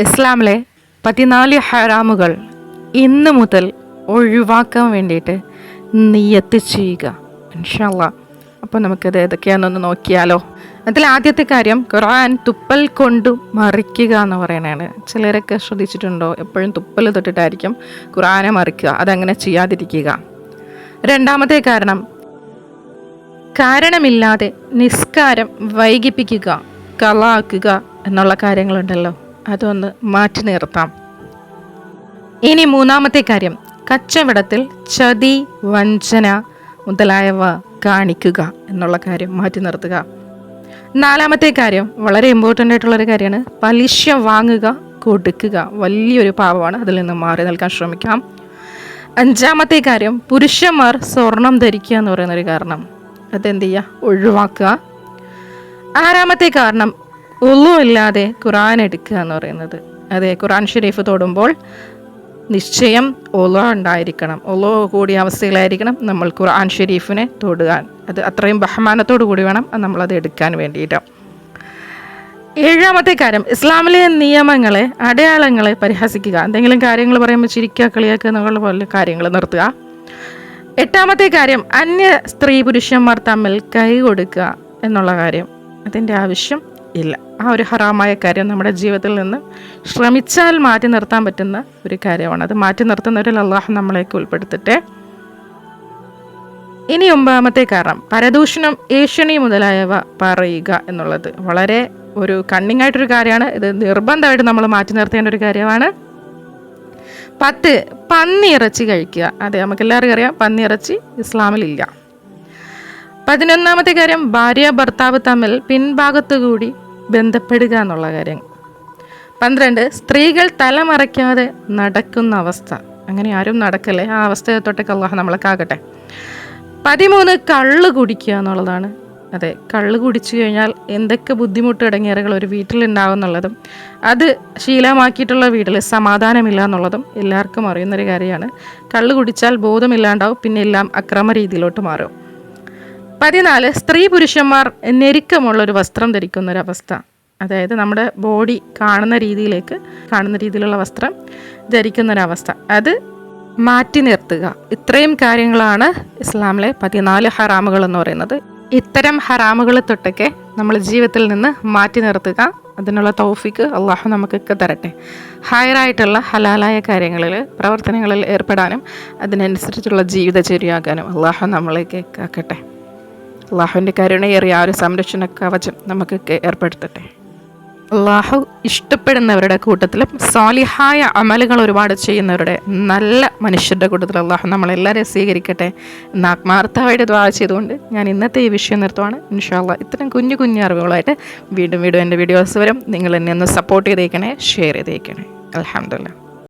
ഇസ്ലാമിലെ പതിനാല് ഹറാമുകൾ ഇന്ന് മുതൽ ഒഴിവാക്കാൻ വേണ്ടിയിട്ട് നീയത്ത് ചെയ്യുക ഇൻഷല്ല അപ്പോൾ നമുക്കത് ഏതൊക്കെയാണെന്നൊന്ന് നോക്കിയാലോ. അതിൽ ആദ്യത്തെ കാര്യം ഖുർആൻ തുപ്പൽ കൊണ്ട് മറിക്കുക എന്ന് പറയണതാണ് ചിലരൊക്കെ ശ്രദ്ധിച്ചിട്ടുണ്ടോ? എപ്പോഴും തുപ്പൽ തൊട്ടിട്ടായിരിക്കും ഖുർആനെ മറിക്കുക അതങ്ങനെ ചെയ്യാതിരിക്കുക. രണ്ടാമത്തെ കാരണം കാരണമില്ലാതെ നിസ്കാരം വൈകിപ്പിക്കുക കളാക്കുക എന്നുള്ള കാര്യങ്ങളുണ്ടല്ലോ. അതൊന്ന് മാറ്റി നിർത്താം. ഇനി മൂന്നാമത്തെ കാര്യം. കച്ചവടത്തിൽ ചതി വഞ്ചന മുതലായവ കാണിക്കുക എന്നുള്ള കാര്യം മാറ്റി നിർത്തുക. നാലാമത്തെ കാര്യം വളരെ ഇമ്പോർട്ടന്റ് ആയിട്ടുള്ളൊരു കാര്യമാണ്. പലിശ വാങ്ങുക കൊടുക്കുക വലിയൊരു പാവമാണ് അതിൽ നിന്ന് മാറി നിൽക്കാൻ ശ്രമിക്കാം. അഞ്ചാമത്തെ കാര്യം പുരുഷന്മാർ സ്വർണം ധരിക്കുക എന്ന് പറയുന്നൊരു കാരണം. അതെന്ത് ചെയ്യുക? ഒഴിവാക്കുക. ആറാമത്തെ കാരണം ഇല്ലാതെ ഖുറാൻ എടുക്കുക എന്ന് പറയുന്നത്. അതെ ഖുറാൻ ഷെരീഫ് തൊടുമ്പോൾ നിശ്ചയം ഒലോ ഉണ്ടായിരിക്കണം. ഒലോ കൂടിയ അവസ്ഥയിലായിരിക്കണം നമ്മൾ ഖുർആൻ ഷെരീഫിനെ തൊടുവാൻ അത് അത്രയും ബഹുമാനത്തോടു കൂടി വേണം നമ്മളത് എടുക്കാൻ വേണ്ടിയിട്ട്. ഏഴാമത്തെ കാര്യം ഇസ്ലാമിലെ നിയമങ്ങളെ അടയാളങ്ങളെ പരിഹസിക്കുക. എന്തെങ്കിലും കാര്യങ്ങൾ പറയുമ്പോൾ ചിരിക്കുക കളിയാക്കുക എന്നുള്ള പോലെ കാര്യങ്ങൾ നിർത്തുക. എട്ടാമത്തെ കാര്യം അന്യ സ്ത്രീ പുരുഷന്മാർ തമ്മിൽ കൈ കൊടുക്കുക എന്നുള്ള കാര്യം. അതിന്റെ ആവശ്യം ഇല്ല. ആ ഒരു ഹറാമായ കാര്യം നമ്മുടെ ജീവിതത്തിൽ നിന്ന് ശ്രമിച്ചാൽ മാറ്റി നിർത്താൻ പറ്റുന്ന ഒരു കാര്യമാണ്. അത് മാറ്റി നിർത്തുന്നവരിൽ അള്ളാഹു നമ്മളേക്ക് ഉൾപ്പെടുത്തട്ടെ. ഇനി ഒമ്പതാമത്തെ കാരണം പരദൂഷണം ഏഷ്യണി മുതലായവ പറയുക എന്നുള്ളത്. വളരെ ഒരു കണ്ണിങ് ആയിട്ടൊരു കാര്യമാണ്. ഇത് നിർബന്ധമായിട്ട് നമ്മൾ മാറ്റി നിർത്തേണ്ട ഒരു കാര്യമാണ്. പത്ത് പന്നി ഇറച്ചി കഴിക്കുക. അതെ നമുക്കെല്ലാവർക്കും അറിയാം പന്നി ഇറച്ചി ഇസ്ലാമിലില്ല. പതിനൊന്നാമത്തെ കാര്യം ഭാര്യ ഭർത്താവ് തമ്മിൽ പിൻഭാഗത്തു കൂടി ബന്ധപ്പെടുക എന്നുള്ള കാര്യം. പന്ത്രണ്ട് സ്ത്രീകൾ തലമറയ്ക്കാതെ നടക്കുന്ന അവസ്ഥ. അങ്ങനെ ആരും നടക്കല്ലേ? ആ അവസ്ഥയെ തൊട്ടൊക്കെ അള്ളാഹ് നമ്മളൊക്കെ പതിമൂന്ന് കള്ള് കുടിക്കുക എന്നുള്ളതാണ്. അതെ കള്ള് കുടിച്ചു കഴിഞ്ഞാൽ എന്തൊക്കെ ബുദ്ധിമുട്ട് ഇടങ്ങേറുകൾ ഒരു വീട്ടിലുണ്ടാവും എന്നുള്ളതും അത് ശീലമാക്കിയിട്ടുള്ള വീട്ടിൽ സമാധാനമില്ല എന്നുള്ളതും എല്ലാവർക്കും അറിയുന്നൊരു കാര്യമാണ്. കള്ള് കുടിച്ചാൽ ബോധമില്ലാണ്ടാവും പിന്നെ എല്ലാം അക്രമ രീതിയിലോട്ട് മാറും. പതിനാല് സ്ത്രീ പുരുഷന്മാർ ഞെരുക്കമുള്ള ഒരു വസ്ത്രം ധരിക്കുന്ന ഒരു അവസ്ഥ അതായത് നമ്മുടെ ബോഡി കാണുന്ന രീതിയിലേക്ക് കാണുന്ന രീതിയിലുള്ള വസ്ത്രം ധരിക്കുന്ന ഒരവസ്ഥ അത് മാറ്റി നിർത്തുക. ഇത്രയും കാര്യങ്ങളാണ് ഇസ്ലാമിലെ പതിനാല് ഹറാമുകൾ എന്ന് പറയുന്നത്. ഇത്തരം ഹറാമുകൾ തൊട്ടൊക്കെ നമ്മൾ ജീവിതത്തിൽ നിന്ന് മാറ്റി നിർത്തുക. അതിനുള്ള തൗഫിക്ക് അള്ളാഹു നമുക്കൊക്കെ തരട്ടെ. ഹയറായിട്ടുള്ള ഹലാലായ കാര്യങ്ങളിൽ പ്രവർത്തനങ്ങളിൽ ഏർപ്പെടാനും അതിനനുസരിച്ചുള്ള ജീവിതചര്യയാകാനും അള്ളാഹു നമ്മളേക്ക് ആക്കട്ടെ അള്ളാഹുവിന്റെ കരുണയേറിയ ആ ഒരു സംരക്ഷണ കവചം നമുക്കൊക്കെ ഏർപ്പെടുത്തട്ടെ. അള്ളാഹു ഇഷ്ടപ്പെടുന്നവരുടെ കൂട്ടത്തിലും സാലിഹായ അമലുകൾ ഒരുപാട് ചെയ്യുന്നവരുടെ നല്ല മനുഷ്യരുടെ കൂട്ടത്തിൽ അള്ളാഹു നമ്മളെല്ലാവരെയും സ്വീകരിക്കട്ടെ എന്ന് ആത്മാർത്ഥമായിട്ട് ദ്വാ ചെയ്തുകൊണ്ട് ഞാൻ ഇന്നത്തെ ഈ വിഷയം നിർത്തുവാണ്. ഇൻഷാല്ല ഇത്തരം കുഞ്ഞു കുഞ്ഞു അറിവുകളായിട്ട് വീണ്ടും വീണ്ടും എന്റെ വീഡിയോസ് വരും. നിങ്ങൾ എന്നെ ഒന്ന് സപ്പോർട്ട് ചെയ്തേക്കണേ ഷെയർ ചെയ്തേക്കണേ. അലഹമില്ല